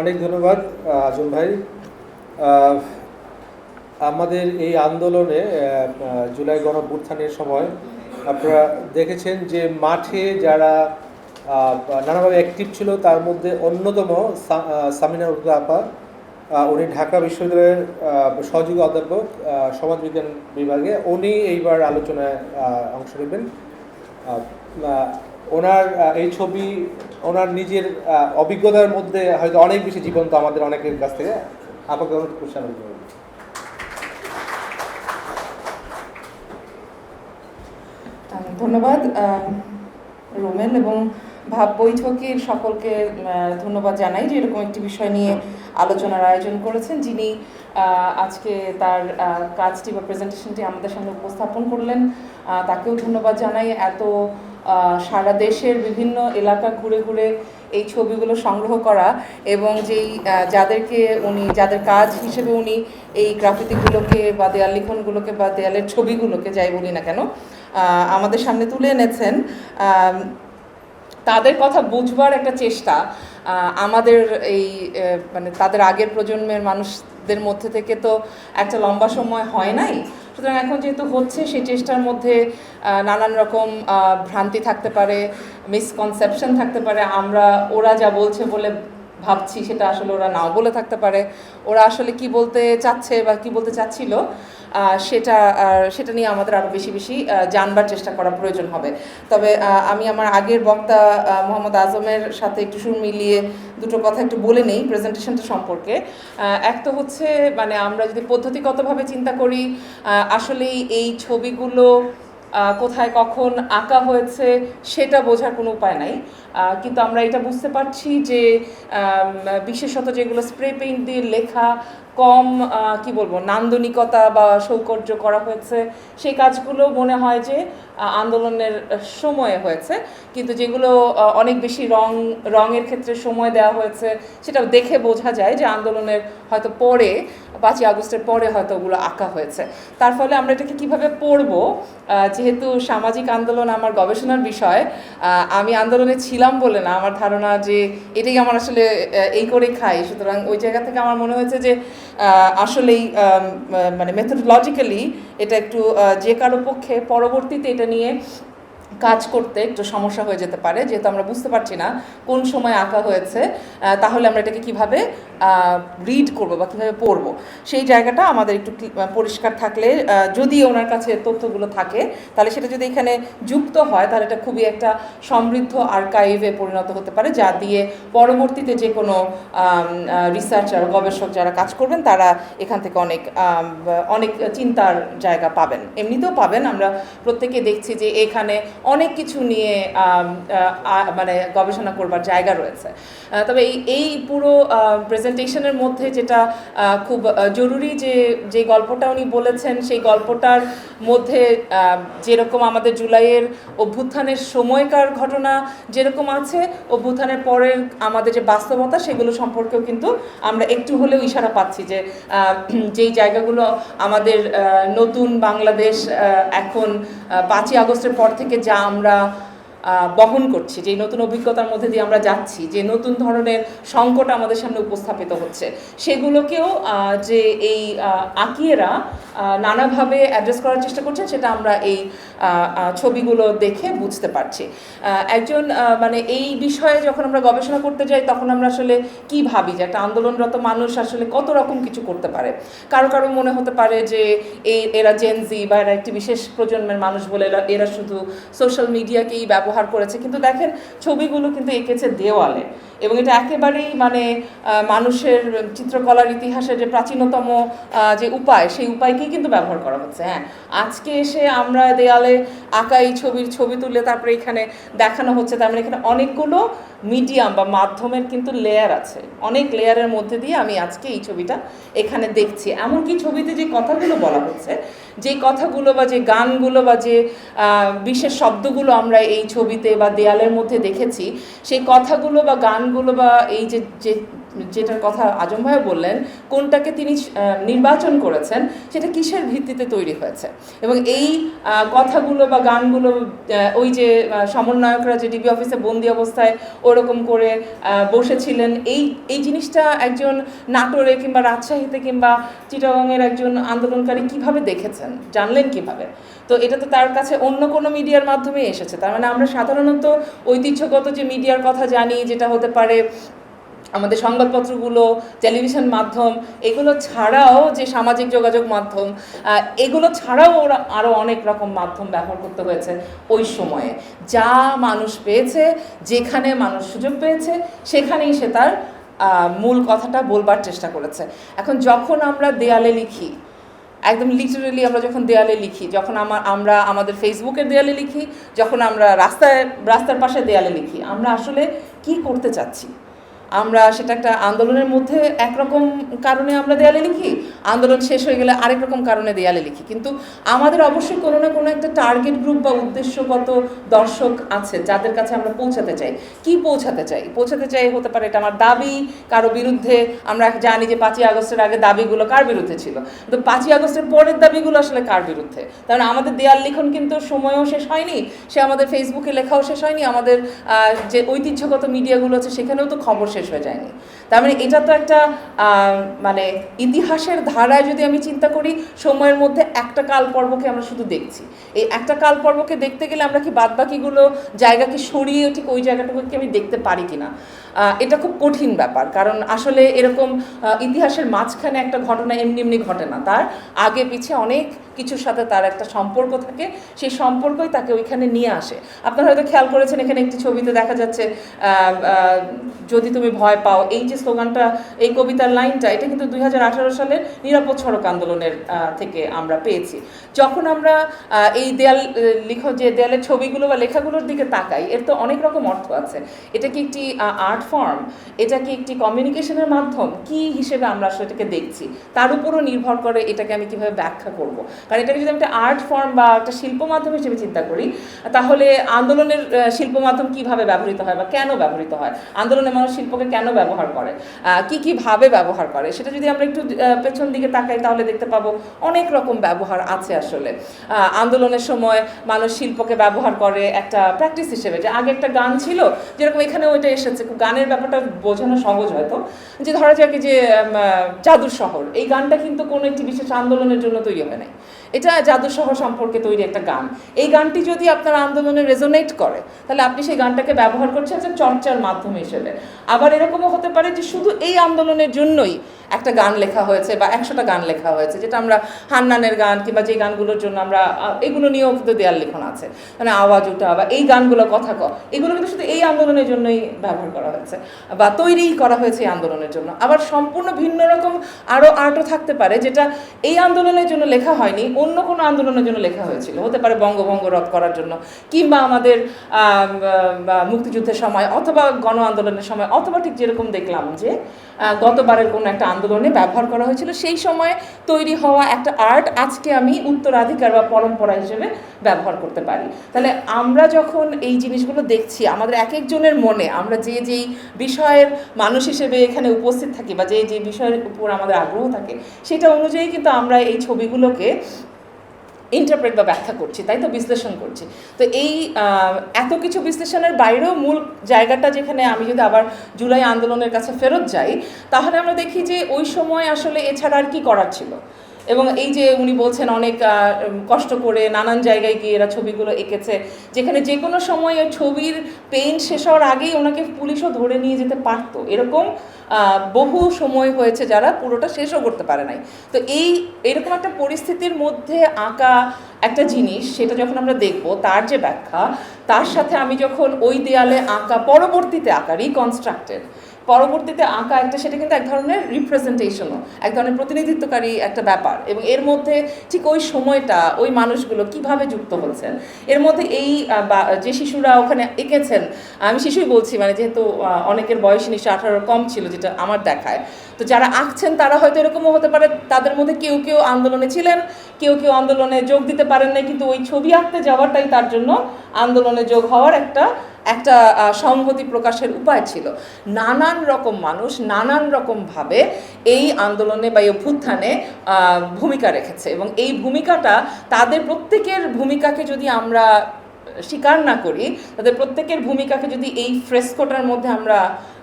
অনেক ধন্যবাদ আজম ভাই। আমাদের এই আন্দোলনে জুলাই গণভ্যুত্থানের সময় আপনারা দেখেছেন যে মাঠে যারা নানাভাবে অ্যাক্টিভ ছিল, তার মধ্যে অন্যতম সামিনা উর্দু আপা উনি ঢাকা বিশ্ববিদ্যালয়ের সহযোগী অধ্যাপক সমাজবিজ্ঞান বিভাগে, উনি এইবার আলোচনায় অংশ নেবেন। ওনার এই ছবি ওনার নিজের অভিজ্ঞতার মধ্যে হয়তো অনেক বেশি জীবন্ত আমাদের অনেকের কাছ থেকে। আপনাকে অনুরোধ করছি ধন্যবাদ। রোমেল এবং ভাব বৈঠকের সকলকে ধন্যবাদ জানাই যে এরকম একটি বিষয় নিয়ে আলোচনার আয়োজন করেছেন, যিনি আজকে তার কাজটি বা প্রেজেন্টেশনটি আমাদের সামনে উপস্থাপন করলেন। তাকেও ধন্যবাদ জানাই। এত সারা দেশের বিভিন্ন এলাকা ঘুরে ঘুরে এই ছবিগুলো সংগ্রহ করা এবং যেই যাদেরকে উনি, যাদের কাজ হিসেবে উনি এই গ্রাফিতিগুলোকে বা দেয়াল লিখনগুলোকে বা দেয়ালের ছবিগুলোকে যাই বলি না কেন আমাদের সামনে তুলে এনেছেন। তাদের কথা বুঝবার একটা চেষ্টা। আমাদের এই মানে তাদের আগের প্রজন্মের মানুষদের মধ্যে থেকে তো একটা লম্বা সময় হয় নাই। সুতরাং এখন যেহেতু হচ্ছে, সেই চেষ্টার মধ্যে নানান রকম ভ্রান্তি থাকতে পারে মিসকনসেপশন থাকতে পারে, আমরা, ওরা যা বলছে বলে ভাবছি, সেটা আসলে ওরা নাও বলে থাকতে পারে। ওরা আসলে কি বলতে চাচ্ছে বা কি বলতে চাচ্ছিল সেটা সেটা নিয়ে আমাদের আরও বেশি বেশি জানবার চেষ্টা করা প্রয়োজন হবে। তবে আমি আমার আগের বক্তা মোহাম্মদ আজমের সাথে একটু সুর মিলিয়ে দুটো কথা একটু বলে নেই প্রেজেন্টেশনটা সম্পর্কে। এক তো হচ্ছে মানে আমরা যদি পদ্ধতিগতভাবে চিন্তা করি আসলেই এই ছবিগুলো কোথায় কখন আঁকা হয়েছে, সেটা বোঝার কোনো উপায় নাই। কিন্তু আমরা এটা বুঝতে পারছি যে বিশেষত যেগুলো স্প্রে পেইন্ট দিয়ে লেখা কম কি বলব, নান্দনিকতা বা সৌকর্য করা হয়েছে, সেই কাজগুলো মনে হয় যে আন্দোলনের সময়ে হয়েছে। কিন্তু যেগুলো অনেক বেশি রং, রঙের ক্ষেত্রে সময় দেওয়া হয়েছে, সেটা দেখে বোঝা যায় যে আন্দোলনের হয়তো পরে, পাঁচই আগস্টের পরে হয়তো ওগুলো আঁকা হয়েছে। তার ফলে আমরা এটাকে কীভাবে পড়ব? যেহেতু সামাজিক আন্দোলন আমার গবেষণার বিষয় আমি আন্দোলনে ছিলাম বলে না, আমার ধারণা যে এটাই আমার আসলে এই করে খাই। সুতরাং ওই জায়গা থেকে আমার মনে হয়েছে যে আসলেই মানে মেথোডোলজিক্যালি এটা একটু যে কারও পক্ষে পরবর্তীতে এটা নিয়ে কাজ করতে একটু সমস্যা হয়ে যেতে পারে, যেহেতু আমরা বুঝতে পারছি না কোন সময় আঁকা হয়েছে তাহলে আমরা এটাকে কীভাবে রিড করব বা কীভাবে পড়ব। সেই জায়গাটা আমাদের একটু পরিষ্কার থাকলে যদি ওনার কাছে তথ্যগুলো থাকে, তাহলে সেটা যদি এখানে যুক্ত হয়, তাহলে এটা খুবই একটা সমৃদ্ধ আর্কাইভে পরিণত হতে পারে, যা দিয়ে পরবর্তীতে যে কোনো রিসার্চার গবেষক যারা কাজ করবেন, তারা এখান থেকে অনেক অনেক চিন্তার জায়গা পাবেন। এমনিতেও পাবেন, আমরা প্রত্যেকে দেখছি যে এখানে অনেক কিছু নিয়ে মানে গবেষণা করবার জায়গা রয়েছে। তবে এই এই পুরো প্রেজেন্টেশনের মধ্যে যেটা খুব জরুরি যে যে গল্পটা উনি বলেছেন, সেই গল্পটার মধ্যে যেরকম আমাদের জুলাইয়ের অভ্যুত্থানের সময়কার ঘটনা যেরকম আছে, অভ্যুত্থানের পরের আমাদের যে বাস্তবতা সেগুলো সম্পর্কেও কিন্তু আমরা একটু হলেও ইশারা পাচ্ছি যে যেই জায়গাগুলো আমাদের নতুন বাংলাদেশ এখন পাঁচই আগস্টের পর থেকে যা আমরা বহন করছি, যে নতুন অভিজ্ঞতার মধ্যে দিয়ে আমরা যাচ্ছি, যে নতুন ধরনের সংকট আমাদের সামনে উপস্থাপিত হচ্ছে, সেগুলোকেও যে এই আঁকিয়েরা নানাভাবে অ্যাড্রেস করার চেষ্টা করছেন, সেটা আমরা এই ছবিগুলো দেখে বুঝতে পারছি। একজন মানে এই বিষয়ে যখন আমরা গবেষণা করতে যাই, তখন আমরা আসলে কি ভাবি? যে একটা আন্দোলনরত মানুষ আসলে কত রকম কিছু করতে পারে? কারও কারও মনে হতে পারে যে এই, এরা জেনজি বা এরা একটি বিশেষ প্রজন্মের মানুষ বলে এরা শুধু সোশ্যাল মিডিয়াকেই ব্যবহার করেছে। কিন্তু দেখেন, ছবিগুলো কিন্তু এঁকেছে দেওয়ালে। এবং এটা একেবারেই মানে মানুষের চিত্রকলার ইতিহাসের যে প্রাচীনতম যে উপায়, সেই উপায়কেই কিন্তু ব্যবহার করা হচ্ছে। হ্যাঁ আজকে এসে আমরা দেয়ালে আঁকা এই ছবির, ছবি তুলে তারপরে এখানে দেখানো হচ্ছে। তার মানে এখানে অনেকগুলো মিডিয়াম বা মাধ্যমের কিন্তু লেয়ার আছে। অনেক লেয়ারের মধ্যে দিয়ে আমি আজকে এই ছবিটা এখানে দেখছি। এমনকি ছবিতে যে কথাগুলো বলা হচ্ছে যে কথাগুলো বা যে গানগুলো বা যে বিশেষ শব্দগুলো আমরা এই ছবিতে বা দেয়ালের মধ্যে দেখেছি, সেই কথাগুলো বা গানগুলো বা এই যে যে যেটার কথা আজম ভাইও বললেন, কোনটাকে তিনি নির্বাচন করেছেন, সেটা কিসের ভিত্তিতে তৈরি হয়েছে? এবং এই কথাগুলো বা গানগুলো ওই যে সমন্বয়করা যে ডিবি অফিসে বন্দি অবস্থায় ওরকম করে বসেছিলেন, এই এই জিনিসটা একজন নাটোরে কিংবা রাজশাহীতে কিংবা চিটাগংয়ের একজন আন্দোলনকারী কীভাবে দেখেছেন? জানলেন কীভাবে? তো এটা তো তার কাছে অন্য কোনো মিডিয়ার মাধ্যমে এসেছে। তার মানে আমরা সাধারণত ঐতিহ্যগত যে মিডিয়ার কথা জানি, যেটা হতে পারে আমাদের সংবাদপত্রগুলো, টেলিভিশন মাধ্যম, এগুলো ছাড়াও যে সামাজিক যোগাযোগ মাধ্যম এগুলো ছাড়াও ওরা আরও অনেক রকম মাধ্যম ব্যবহার করতে হয়েছে ওই সময়ে। যা মানুষ পেয়েছে, যেখানে মানুষ সুযোগ পেয়েছে, সেখানেই সে তার মূল কথাটা বলবার চেষ্টা করেছে। এখন যখন আমরা দেয়ালে লিখি, একদম লিটারেলি আমরা যখন দেয়ালে লিখি, যখন আমার, আমরা আমাদের ফেসবুকের দেয়ালে লিখি, যখন আমরা রাস্তায়, রাস্তার পাশে দেয়ালে লিখি, আমরা আসলে কি করতে চাচ্ছি? আমরা সেটা একটা আন্দোলনের মধ্যে একরকম কারণে আমরা দেয়ালে লিখি, আন্দোলন শেষ হয়ে গেলে আরেক রকম কারণে দেয়ালে লিখি। কিন্তু আমাদের অবশ্যই কোনো না কোনো একটা টার্গেট গ্রুপ বা উদ্দেশ্যগত দর্শক আছে যাদের কাছে আমরা পৌঁছাতে চাই। কি পৌঁছাতে চাই? পৌঁছাতে চাই হতে পারে এটা আমার দাবি, কারও বিরুদ্ধে আমরা জানি যে পাঁচই আগস্টের আগে দাবিগুলো কার বিরুদ্ধে ছিল। তো পাঁচই আগস্টের পরের দাবিগুলো আসলে কার বিরুদ্ধে? কারণ আমাদের দেয়াল লিখন কিন্তু সময়ও শেষ হয়নি, সে আমাদের ফেসবুকে লেখাও শেষ হয়নি, আমাদের যে ঐতিহ্যগত মিডিয়াগুলো আছে সেখানেও তো খবর শেষ হয়ে যায়নি তার মানে এটা তো একটা মানে ইতিহাসের ধারায় যদি আমি চিন্তা করি সময়ের মধ্যে একটা কাল পর্বকে আমরা শুধু দেখছি। এই একটা কাল পর্বকে দেখতে গেলে আমরা কি বাদবাকিগুলো জায়গাকে সরিয়ে ঠিক ওই জায়গাটুকু কি আমি দেখতে পারি কিনা? আহ, এটা খুব কঠিন ব্যাপার কারণ আসলে এরকম ইতিহাসের মাঝখানে একটা ঘটনা এমনি এমনি ঘটে না। তার আগে পিছে অনেক কিছুর সাথে তার একটা সম্পর্ক থাকে সেই সম্পর্কই তাকে ওইখানে নিয়ে আসে। আপনারা হয়তো খেয়াল করেছেন এখানে একটি ছবিতে দেখা যাচ্ছে যদি তুমি ভয় পাও এই যে স্লোগানটা, এই কবিতার লাইনটা, এটা কিন্তু দুই হাজার আঠারো সালের নিরাপদ সড়ক আন্দোলনের থেকে আমরা পেয়েছি। যখন আমরা এই দেয়াল লিখ, যে দেয়ালের ছবিগুলো বা লেখাগুলোর দিকে তাকাই, এর তো অনেক রকম অর্থ আছে। এটা কি একটি আর্ট ফর্ম এটা কি একটি কমিউনিকেশনের মাধ্যম? কি হিসেবে আমরা আসলে এটাকে দেখছি? তার উপরও নির্ভর করে এটাকে আমি কীভাবে ব্যাখ্যা করব। কারণ এটাকে যদি আমি একটা আর্ট ফর্ম বা একটা শিল্প মাধ্যম হিসেবে চিন্তা করি, তাহলে আন্দোলনের শিল্প মাধ্যম কীভাবে ব্যবহৃত হয় বা কেন ব্যবহৃত হয়? আন্দোলনে মানুষ শিল্পকে কেন ব্যবহার করে? আহ, কি কি ভাবে ব্যবহার করে সেটা যদি আমরা একটু পেছন দিকে তাকাই তাহলে দেখতে পাবো অনেক রকম ব্যবহার আছে আসলে। আন্দোলনের সময় মানুষ শিল্পকে ব্যবহার করে একটা প্র্যাকটিস হিসেবে। যে আগে একটা গান ছিল যেরকম এখানে ওইটা এসেছে গানের ব্যাপারটা বোঝানো সহজ হয়তো। যে ধরা যাক যে জাদুর শহর এই গানটা কিন্তু কোনো একটি বিশেষ আন্দোলনের জন্য তৈরি হয় নাই। এটা জাদুর শহর সম্পর্কে তৈরি একটা গান। এই গানটি যদি আপনার আন্দোলনে রেজোনেট করে তাহলে আপনি সেই গানটাকে ব্যবহার করছেন চর্চার মাধ্যম হিসেবে। আবার এরকমও হতে পারে যে শুধু এই আন্দোলনের জন্যই একটা গান লেখা হয়েছে বা একশোটা গান লেখা হয়েছে, যেটা আমরা হান্নানের গান কিংবা যে গানগুলোর জন্য আমরা এগুলো নিয়েও কিন্তু দেয়াল লেখন আছে। মানে আওয়াজ ওঠা বা এই গানগুলো কথা ক, এগুলো কিন্তু শুধু এই আন্দোলনের জন্যই ব্যবহার করা হয়েছে বা তৈরি করা হয়েছে এই আন্দোলনের জন্য। আবার সম্পূর্ণ ভিন্ন রকম আরও আর্টও থাকতে পারে, যেটা এই আন্দোলনের জন্য লেখা হয়নি, অন্য কোনো আন্দোলনের জন্য লেখা হয়েছিল। হতে পারে বঙ্গভঙ্গ রদ করার জন্য, কিংবা আমাদের মুক্তিযুদ্ধের সময় অথবা গণ আন্দোলনের সময়, অথবা ঠিক যেরকম দেখলাম যে গতবারের কোনো একটা আন্দোলনে ব্যবহার করা হয়েছিল। সেই সময় তৈরি হওয়া একটা আর্ট আজকে আমি উত্তরাধিকার বা পরম্পরা হিসেবে ব্যবহার করতে পারি। তাহলে আমরা যখন এই জিনিসগুলো দেখছি, আমাদের এক একজনের মনে আমরা যে যেই বিষয়ের মানুষ হিসেবে এখানে উপস্থিত থাকি বা যে যে বিষয়ের উপর আমাদের আগ্রহ থাকে, সেটা অনুযায়ী কিন্তু আমরা এই ছবিগুলোকে ইন্টারপ্রেট বা ব্যাখ্যা করছি, তাই তো? বিশ্লেষণ করছি। তো এই এত কিছু বিশ্লেষণের বাইরেও মূল জায়গাটা যেখানে আমি যদি আবার জুলাই আন্দোলনের কাছে ফেরত যাই, তাহলে আমরা দেখি যে ওই সময় আসলে এছাড়া আর কি করার ছিল? এবং এই যে উনি বলছেন অনেক কষ্ট করে নানান জায়গায় গিয়ে এরা ছবিগুলো এঁকেছে, যেখানে যে কোনো সময় ছবির পেইন্ট শেষ হওয়ার আগেই ওনাকে পুলিশও ধরে নিয়ে যেতে পারতো। এরকম বহু সময় হয়েছে যারা পুরোটা শেষও করতে পারে নাই। তো এই, এরকম একটা পরিস্থিতির মধ্যে আঁকা একটা জিনিস, সেটা যখন আমরা দেখব, তার যে ব্যাখ্যা, তার সাথে আমি যখন ওই দেয়ালে আঁকা, পরবর্তীতে আঁকা রিকনস্ট্রাক্টেড পরবর্তীতে আঁকা একটা সেটা কিন্তু এক ধরনের রিপ্রেজেন্টেশনও এক ধরনের প্রতিনিধিত্বকারী একটা ব্যাপার। এবং এর মধ্যে ঠিক ওই সময়টা, ওই মানুষগুলো কীভাবে যুক্ত হচ্ছেন এর মধ্যে এই যে শিশুরা ওখানে এঁকেছেন, আমি শিশুই বলছি মানে যেহেতু অনেকের বয়স নিশ্চয় আঠারো কম ছিল, যেটা আমার দেখায়। তো যারা আঁকছেন, তারা হয়তো এরকমও হতে পারে, তাদের মধ্যে কেউ কেউ আন্দোলনে ছিলেন, কেউ কেউ আন্দোলনে যোগ দিতে পারেন নাই, কিন্তু ওই ছবি আঁকতে যাওয়াটাই তার জন্য আন্দোলনে যোগ হওয়ার একটা একটা সংহতি প্রকাশের উপায় ছিল। নানান রকম মানুষ নানান রকমভাবে এই আন্দোলনে বা এই অভ্যুত্থানে ভূমিকা রেখেছে এবং এই ভূমিকাটা তাদের প্রত্যেকের ভূমিকাকে যদি আমরা স্বীকার না করি, তাদের প্রত্যেকের ভূমিকাকে যদি এই ফ্রেস্কোটার মধ্যে আমরা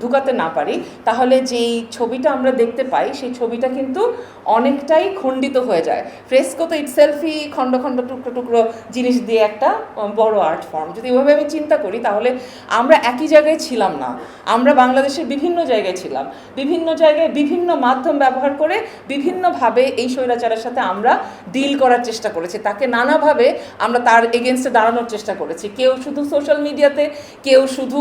ঢুকাতে না পারি, তাহলে যেই ছবিটা আমরা দেখতে পাই, সেই ছবিটা কিন্তু অনেকটাই খণ্ডিত হয়ে যায়। ফ্রেস্কো তো ইটসেলফই খণ্ড খণ্ড, টুকরো টুকরো জিনিস দিয়ে একটা বড় আর্ট ফর্ম যদি ওইভাবে আমি চিন্তা করি, তাহলে আমরা একই জায়গায় ছিলাম না। আমরা বাংলাদেশের বিভিন্ন জায়গায় ছিলাম। বিভিন্ন জায়গায় বিভিন্ন মাধ্যম ব্যবহার করে বিভিন্নভাবে এই স্বৈরাচারের সাথে আমরা ডিল করার চেষ্টা করেছি। তাকে নানাভাবে আমরা তার এগেনস্টে দাঁড়ানোর চেষ্টা করেছি। কেউ শুধু সোশ্যাল মিডিয়াতে কেউ শুধু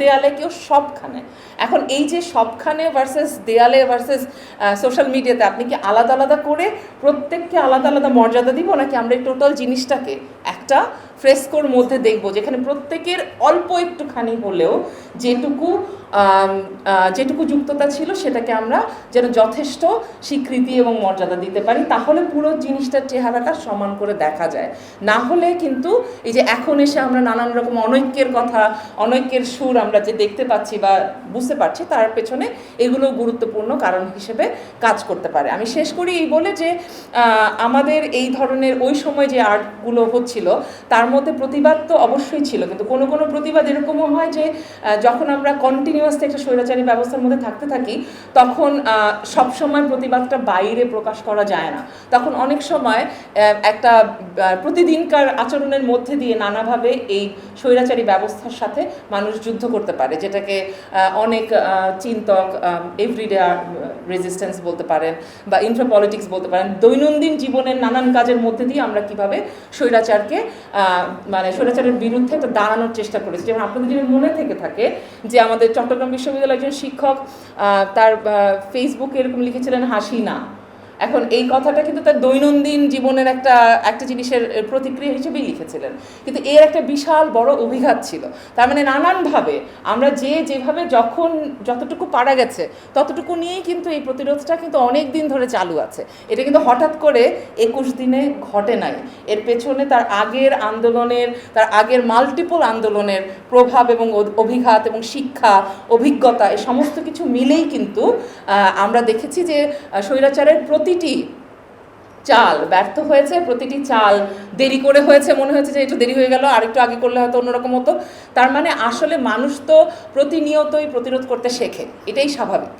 দেয়ালে, কেউ সবখানে। এখন এই যে সবখানে ভার্সেস দেয়ালে ভার্সেস সোশ্যাল মিডিয়াতে আপনি কি আলাদা আলাদা করে প্রত্যেককে আলাদা আলাদা মর্যাদা দিব, নাকি আমরা এই টোটাল জিনিসটাকে একটা ফ্রেস্কোর মধ্যে দেখব, যেখানে প্রত্যেকের অল্প একটুখানি হলেও যেটুকু যেটুকু যুক্ততা ছিল সেটাকে আমরা যেন যথেষ্ট স্বীকৃতি এবং মর্যাদা দিতে পারি, তাহলে পুরো জিনিসটার চেহারাটা সমান করে দেখা যায়। না হলে কিন্তু এই যে এখন এসে আমরা নানান রকম অনৈক্যের কথা, অনৈক্যের সুর আমরা যে দেখতে পাচ্ছি বা বুঝতে পারছি, তার পেছনে এগুলো গুরুত্বপূর্ণ কারণ হিসেবে কাজ করতে পারে। আমি শেষ করি এই বলে যে আমাদের এই ধরনের ওই সময় যে আর্টগুলো হচ্ছিল, তার মধ্যে প্রতিবাদ তো অবশ্যই ছিল, কিন্তু কোনো কোনো প্রতিবাদ এরকমও হয় যে যখন আমরা কন্টিনিউয়াসলি একটা স্বৈরাচারী ব্যবস্থার মধ্যে থাকতে থাকি, তখন সবসময় প্রতিবাদটা বাইরে প্রকাশ করা যায় না। তখন অনেক সময় একটা প্রতিদিনকার আচরণের মধ্যে দিয়ে নানাভাবে এই স্বৈরাচারী ব্যবস্থার সাথে মানুষ যুদ্ধ করতে পারে, যেটাকে অনেক চিন্তক এভরিডে রেজিস্ট্যান্স বলতে পারেন বা ইনফ্রা পলিটিক্স বলতে পারেন, দৈনন্দিন জীবনের নানান কাজের মধ্যে দিয়ে আমরা কীভাবে স্বৈরাচারকে মানে স্বৈরাচারের বিরুদ্ধে একটা দাঁড়ানোর চেষ্টা করেছে। যেমন আপনাদের যদি মনে থেকে থাকে যে আমাদের চট্টগ্রাম বিশ্ববিদ্যালয়ের একজন শিক্ষক তার ফেসবুকে এরকম লিখেছিলেন হাসি না এখন এই কথাটা কিন্তু তার দৈনন্দিন জীবনের একটা একটা জিনিসের প্রতিক্রিয়া হিসেবেই লিখেছিলেন। কিন্তু এর একটা বিশাল বড় অভিঘাত ছিল। তার মানে নানানভাবে আমরা যে যেভাবে যখন যতটুকু পারা গেছে, ততটুকু নিয়েই কিন্তু এই প্রতিরোধটা কিন্তু অনেক দিন ধরে চালু আছে। এটা কিন্তু হঠাৎ করে একুশ দিনে ঘটে নাই। এর পেছনে তার আগের আন্দোলনের, তার আগের মাল্টিপল আন্দোলনের প্রভাব এবং অভিঘাত এবং শিক্ষা, অভিজ্ঞতা এই সমস্ত কিছু মিলেই কিন্তু আমরা দেখেছি যে স্বৈরাচারের প্রতিটি চাল ব্যর্থ হয়েছে, প্রতিটি চাল দেরি করে হয়েছে, মনে হয়েছে যে একটু দেরি হয়ে গেল, আরেকটু আগে করলে হয়তো অন্যরকম হতো। তার মানে আসলে মানুষ তো প্রতিনিয়তই প্রতিরোধ করতে শেখে, এটাই স্বাভাবিক।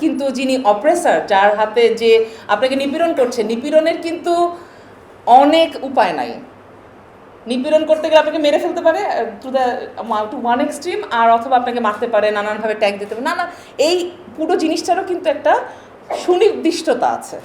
কিন্তু যিনি অপ্রেসার যার হাতে যে আপনাকে নিপীড়ন করছে, নিপীড়নের কিন্তু অনেক উপায় নাই। নিপীড়ন করতে গেলে আপনাকে মেরে ফেলতে পারে to the to one extreme আর অথবা আপনাকে মারতে পারে, নানানভাবে ট্যাগ দিতে পারে। না না, এই পুরো জিনিসটারও কিন্তু একটা সুনির্দিষ্টতা আছে।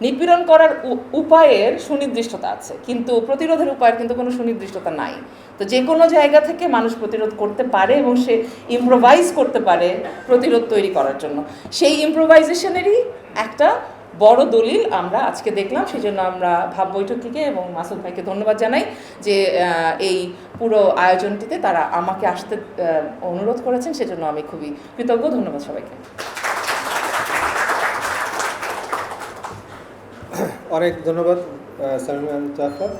নিপীড়ন করার উপায়ের সুনির্দিষ্টতা আছে। কিন্তু প্রতিরোধের উপায়ের কিন্তু কোনো সুনির্দিষ্টতা নাই। তো যে কোনো জায়গা থেকে মানুষ প্রতিরোধ করতে পারে এবং সে ইম্প্রোভাইজ করতে পারে প্রতিরোধ তৈরি করার জন্য। সেই ইম্প্রোভাইজেশনেরই একটা বড় দলিল আমরা আজকে দেখলাম। সেই জন্য আমরা ভাব বৈঠককে এবং মাসুদ ভাইকে ধন্যবাদ জানাই যে এই পুরো আয়োজনটিতে তারা আমাকে আসতে অনুরোধ করেছেন। সেজন্য আমি খুবই কৃতজ্ঞ। ধন্যবাদ সবাইকে। অনেক ধন্যবাদ সালমান জাফর